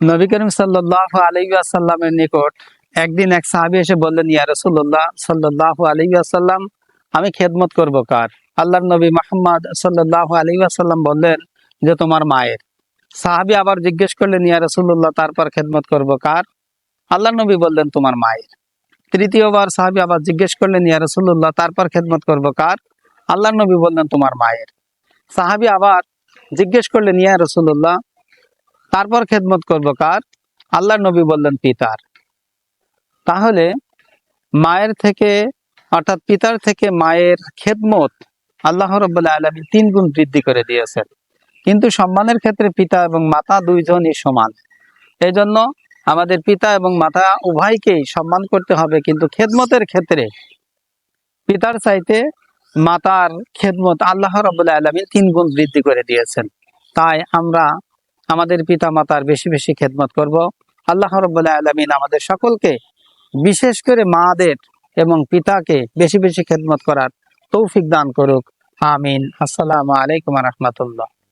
নবী করিম সাল্লাহ আলাইসাল্লামের নিকট একদিন এক সাহাবি এসে বললেন, ইয়া রসুল্লাহ সাল্লাহ আলাইসাল্লাম আমি খেদমত করব কার? আল্লাহর নবী মোহাম্মদ সাল্লাহ আলাইসাল্লাম বললেন, যে তোমার মায়ের। সাহাবি আবার জিজ্ঞেস করলেন, ইয়া রসুল্লাহ তারপর খেদমত করব কার? আল্লাহ নবী বললেন, তোমার মায়ের। তৃতীয়বার সাহাবি আবার জিজ্ঞেস করলেন, ইয়া রসুল্লাহ তারপর খেদমত করব কার? আল্লাহ নবী বললেন, তোমার মায়ের। সাহাবি আবার জিজ্ঞেস করলেন, ইয়া রসুল্লাহ তারপর খেদমত করব কার? আল্লাহ নবী বললেন পিতার। তাহলে মায়ের থেকে, অর্থাৎ পিতার থেকে মায়ের খেদমত আল্লাহ রব্বুল্লাহ আলমী তিন গুণ বৃদ্ধি করে দিয়েছেন। কিন্তু সম্মানের ক্ষেত্রে পিতা এবং মাতা দুইজনই সমান। এই জন্য আমাদের পিতা এবং মাতা উভয়কেই সম্মান করতে হবে, কিন্তু খেদমতের ক্ষেত্রে পিতার চাইতে মাতার খেদমত আল্লাহ রব্বুল্লাহ আলমী তিন গুণ বৃদ্ধি করে দিয়েছেন। তাই আমরা আমাদের পিতা মাতার বেশি বেশি খেদমত করব। আল্লাহ রবাহ আলমিন আমাদের সকলকে, বিশেষ করে মাদের এবং পিতাকে বেশি বেশি খেদমত করার তৌফিক দান করুক। আমিন। আসসালামু আলাইকুম রহমতুল্লাহ।